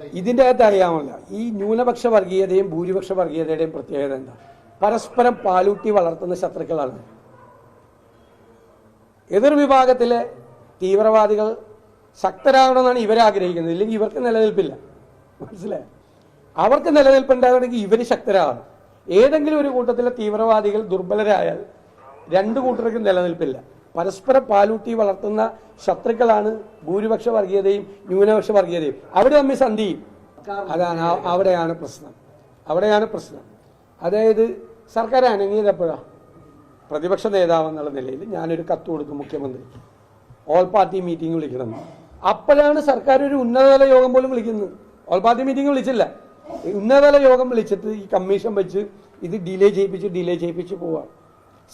ഇതിന്റെ അകത്ത് അറിയാമല്ല. ഈ ന്യൂനപക്ഷ വർഗീയതയും ഭൂരിപക്ഷ വർഗീയതയുടെയും പ്രത്യേകത എന്താ? പരസ്പരം പാലൂട്ടി വളർത്തുന്ന ശത്രുക്കളാണ്. എതിർ വിഭാഗത്തിലെ തീവ്രവാദികൾ ശക്തരാകണമെന്നാണ് ഇവരെ ആഗ്രഹിക്കുന്നത് ഇല്ലെങ്കിൽ ഇവർക്ക് നിലനിൽപ്പില്ല. മനസ്സിലായോ? അവർക്ക് നിലനിൽപ്പുണ്ടാകണമെങ്കിൽ ഇവർ ശക്തരാകണം. ഏതെങ്കിലും ഒരു കൂട്ടത്തിലെ തീവ്രവാദികൾ ദുർബലരായാൽ രണ്ടു കൂട്ടർക്കും നിലനിൽപ്പില്ല. പരസ്പരം പാലൂട്ടി വളർത്തുന്ന ശത്രുക്കളാണ് ഭൂരിപക്ഷ വർഗീയതയും ന്യൂനപക്ഷ വർഗീയതയും അവിടെ തമ്മിൽ സന്ധി. അതാണ് അവിടെയാണ് പ്രശ്നം. അവിടെയാണ് പ്രശ്നം. അതായത് സർക്കാർ അനങ്ങിയതപ്പോഴാണ് പ്രതിപക്ഷ നേതാവ് എന്നുള്ള നിലയിൽ ഞാനൊരു കത്ത് കൊടുക്കും മുഖ്യമന്ത്രിക്ക് ഓൾ പാർട്ടി മീറ്റിംഗ് വിളിക്കണം. അപ്പോഴാണ് സർക്കാർ ഒരു ഉന്നതതല യോഗം പോലും വിളിക്കുന്നത്. ഓൾ പാർട്ടി മീറ്റിംഗ് വിളിച്ചില്ല. ഉന്നതതല യോഗം വിളിച്ചിട്ട് ഈ കമ്മീഷൻ വെച്ച് ഇത് ഡിലേ ചെയ്യിപ്പിച്ച് ഡിലേ ചെയ്യിപ്പിച്ച് പോവാം.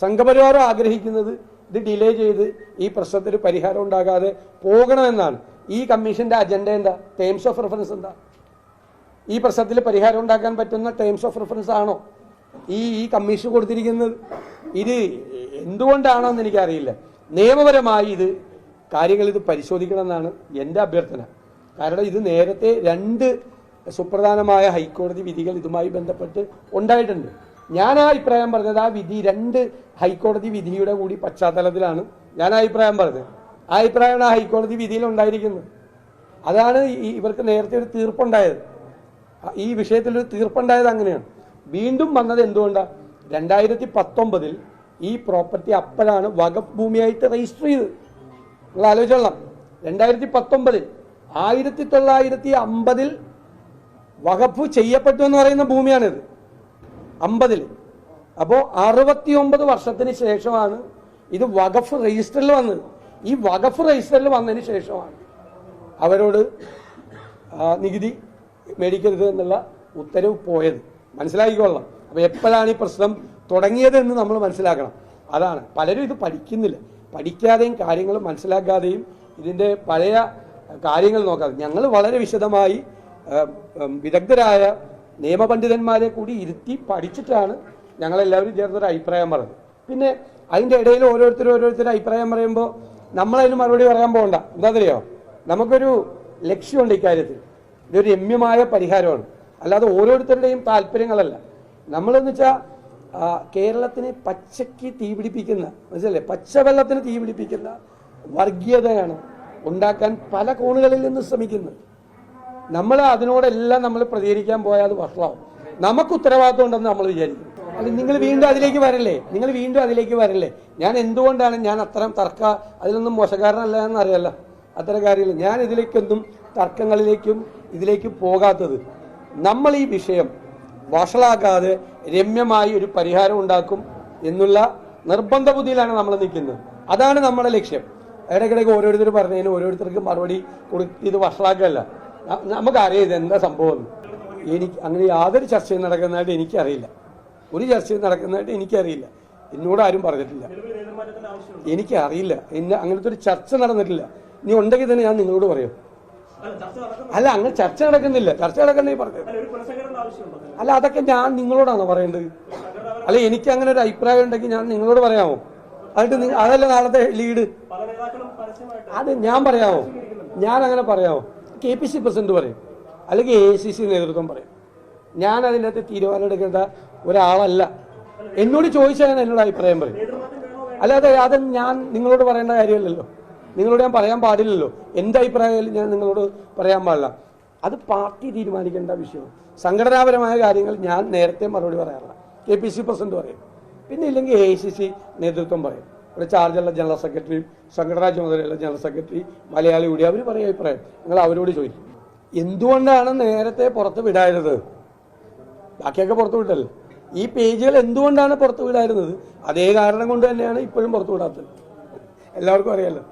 സംഘപരിവാരം ആഗ്രഹിക്കുന്നത് ഇത് ഡിലേ ചെയ്ത് ഈ പ്രശ്നത്തിന് പരിഹാരം ഉണ്ടാകാതെ പോകണമെന്നാണ്. ഈ കമ്മീഷന്റെ അജണ്ട എന്താ? ടേംസ് ഓഫ് റെഫറൻസ് എന്താ? ഈ പ്രശ്നത്തിൽ പരിഹാരം ഉണ്ടാക്കാൻ പറ്റുന്ന ടേംസ് ഓഫ് റെഫറൻസ് ആണോ? ഈ ഈ കമ്മീഷൻ കൊടുത്തിരിക്കുന്നത്. ഇത് എന്തുകൊണ്ടാണോ എന്ന് എനിക്കറിയില്ല. നിയമപരമായി ഇത് കാര്യങ്ങൾ ഇത് പരിശോധിക്കണമെന്നാണ് എന്റെ അഭ്യർത്ഥന. കാരണം ഇത് നേരത്തെ രണ്ട് സുപ്രധാനമായ ഹൈക്കോടതി വിധികൾ ഇതുമായി ബന്ധപ്പെട്ട് ഉണ്ടായിട്ടുണ്ട്. ഞാൻ ആ അഭിപ്രായം പറഞ്ഞത് ആ വിധി രണ്ട് ഹൈക്കോടതി വിധിയുടെ കൂടി പശ്ചാത്തലത്തിലാണ്. ഞാൻ അഭിപ്രായം പറഞ്ഞത്. ആ അഭിപ്രായമാണ് ആ ഹൈക്കോടതി വിധിയിൽ ഉണ്ടായിരിക്കുന്നത്. അതാണ് ഇവർക്ക് നേരത്തെ ഒരു തീർപ്പുണ്ടായത്. ഈ വിഷയത്തിൽ ഒരു തീർപ്പുണ്ടായത് അങ്ങനെയാണ്. വീണ്ടും വന്നത് എന്തുകൊണ്ടാണ് രണ്ടായിരത്തി പത്തൊമ്പതിൽ ഈ പ്രോപ്പർട്ടി അപ്പോഴാണ് വകഫ് ഭൂമിയായിട്ട് രജിസ്റ്റർ ചെയ്തത് നിങ്ങൾ ആലോചിച്ചോളാം രണ്ടായിരത്തി പത്തൊമ്പതിൽ ആയിരത്തി തൊള്ളായിരത്തി അമ്പതിൽ വകഫ് ചെയ്യപ്പെട്ടു എന്ന് പറയുന്ന ഭൂമിയാണിത്. അമ്പതിൽ അപ്പോൾ അറുപത്തി ഒമ്പത് വർഷത്തിന് ശേഷമാണ് ഇത് വഖഫ് രജിസ്റ്ററിൽ വന്നത് ഈ വഖഫ് രജിസ്റ്ററിൽ വന്നതിന് ശേഷമാണ് അവരോട് നികുതി മേടിക്കരുത് എന്നുള്ള ഉത്തരവ് പോയത്. മനസ്സിലാക്കിക്കൊള്ളാം അപ്പോൾ എപ്പോഴാണ് ഈ പ്രശ്നം തുടങ്ങിയത് എന്ന് നമ്മൾ മനസ്സിലാക്കണം. അതാണ്. പലരും ഇത് പഠിക്കുന്നില്ല. പഠിക്കാതെയും കാര്യങ്ങൾ മനസ്സിലാക്കാതെയും ഇതിന്റെ പഴയ കാര്യങ്ങൾ നോക്കാതെ. ഞങ്ങൾ വളരെ വിശദമായി വിദഗ്ധരായ നിയമപണ്ഡിതന്മാരെ കൂടി ഇരുത്തി പഠിച്ചിട്ടാണ് ഞങ്ങളെല്ലാവരും ചേർന്നൊരു അഭിപ്രായം പറഞ്ഞത്. പിന്നെ അതിന്റെ ഇടയിൽ ഓരോരുത്തരും ഓരോരുത്തരും അഭിപ്രായം പറയുമ്പോൾ നമ്മളതിന് മറുപടി പറയാൻ പോകണ്ട. എന്താണെന്നറിയോ? നമുക്കൊരു ലക്ഷ്യമുണ്ട് ഇക്കാര്യത്തിൽ. ഇതൊരു രമ്യമായ പരിഹാരമാണ്. അല്ലാതെ ഓരോരുത്തരുടെയും താല്പര്യങ്ങളല്ല. നമ്മളെന്ന് വെച്ചാൽ കേരളത്തിനെ പച്ചയ്ക്ക് തീപിടിപ്പിക്കുന്ന മനസ്സിലല്ലേ? പച്ചവെള്ളത്തിന് തീപിടിപ്പിക്കുന്ന വർഗീയതയാണ് ഉണ്ടാക്കാൻ പല കോണുകളിൽ നിന്ന് ശ്രമിക്കുന്നത്. നമ്മൾ അതിനോടെല്ലാം നമ്മൾ പ്രതികരിക്കാൻ പോയാൽ അത് വഷളാവും. നമുക്ക് ഉത്തരവാദിത്വം ഉണ്ടെന്ന് നമ്മൾ വിചാരിക്കും. അത് നിങ്ങൾ വീണ്ടും അതിലേക്ക് വരല്ലേ? നിങ്ങൾ വീണ്ടും അതിലേക്ക് വരല്ലേ? ഞാൻ എന്തുകൊണ്ടാണ് ഞാൻ അത്തരം തർക്ക അതിലൊന്നും മോശക്കാരനല്ല എന്നറിയല്ല അത്തരം കാര്യമില്ല ഞാൻ ഇതിലേക്കൊന്നും തർക്കങ്ങളിലേക്കും ഇതിലേക്കും പോകാത്തത് നമ്മൾ ഈ വിഷയം വഷളാക്കാതെ രമ്യമായി ഒരു പരിഹാരം ഉണ്ടാക്കും എന്നുള്ള നിർബന്ധ ബുദ്ധിയിലാണ് നമ്മൾ നിൽക്കുന്നത്. അതാണ് നമ്മുടെ ലക്ഷ്യം. ഇടയ്ക്കിടയ്ക്ക് ഓരോരുത്തർ പറഞ്ഞതിന് ഓരോരുത്തർക്കും മറുപടി കൊടുത്ത് ഇത് വഷളാക്കല്ല ന- നമുക്കറിയാം ഇത് എന്താ സംഭവം. എനിക്ക് അങ്ങനെ യാതൊരു ചർച്ചയും നടക്കുന്നതായിട്ട് എനിക്കറിയില്ല. ഒരു ചർച്ചയും നടക്കുന്നതായിട്ട് എനിക്കറിയില്ല. എന്നോട് ആരും പറഞ്ഞിട്ടില്ല. എനിക്കറിയില്ല. എന്നെ അങ്ങനത്തെ ഒരു ചർച്ച നടന്നിട്ടില്ല. ഇനി ഉണ്ടെങ്കിൽ തന്നെ ഞാൻ നിങ്ങളോട് പറയും. അല്ല അങ്ങനെ ചർച്ച നടക്കുന്നില്ല. ചർച്ച നടക്കുന്നേ പറഞ്ഞു. അല്ല അതൊക്കെ ഞാൻ നിങ്ങളോടാണോ പറയേണ്ടത്? അല്ല എനിക്ക് അങ്ങനെ ഒരു അഭിപ്രായം ഉണ്ടെങ്കിൽ ഞാൻ നിങ്ങളോട് പറയാമോ? അതിട്ട് അതല്ല നാളത്തെ ലീഡ്. അത് ഞാൻ പറയാമോ? ഞാൻ അങ്ങനെ പറയാമോ? കെ പി സി പ്രസിഡന്റ് പറയും. അല്ലെങ്കിൽ എ സി സി നേതൃത്വം പറയും. ഞാൻ അതിന്റെ അകത്ത് തീരുമാനം എടുക്കേണ്ട ഒരാളല്ല. എന്നോട് ചോദിച്ചാൽ ഞാൻ എന്നോട് അഭിപ്രായം പറയും. അല്ലാതെ അത് ഞാൻ നിങ്ങളോട് പറയേണ്ട കാര്യമല്ലല്ലോ. നിങ്ങളോട് ഞാൻ പറയാൻ പാടില്ലല്ലോ. എന്റെ അഭിപ്രായം ഞാൻ നിങ്ങളോട് പറയാൻ പാടില്ല. അത് പാർട്ടി തീരുമാനിക്കേണ്ട വിഷയം സംഘടനാപരമായ കാര്യങ്ങൾ ഞാൻ നേരത്തെ മറുപടി പറയാറില്ല. കെ പി സി പ്രസിഡന്റ് പറയും. പിന്നെ ഇല്ലെങ്കിൽ എ സി സി നേതൃത്വം പറയും. ഇവിടെ ചാർജുള്ള ജനറൽ സെക്രട്ടറിയും സംഘടനാ ചുമതലയുള്ള ജനറൽ സെക്രട്ടറി മലയാളി കൂടി അവർ പറയും അഭിപ്രായം. നിങ്ങൾ അവരോട് ചോദിക്കും. എന്തുകൊണ്ടാണ് നേരത്തെ പുറത്ത് വിടായിരുന്നത്? ബാക്കിയൊക്കെ പുറത്ത് വിട്ടല്ലോ ഈ പേജുകൾ എന്തുകൊണ്ടാണ് പുറത്ത് വിടായിരുന്നത്? അതേ കാരണം കൊണ്ട് തന്നെയാണ് ഇപ്പോഴും പുറത്തു വിടാത്തത്. എല്ലാവർക്കും അറിയാലോ.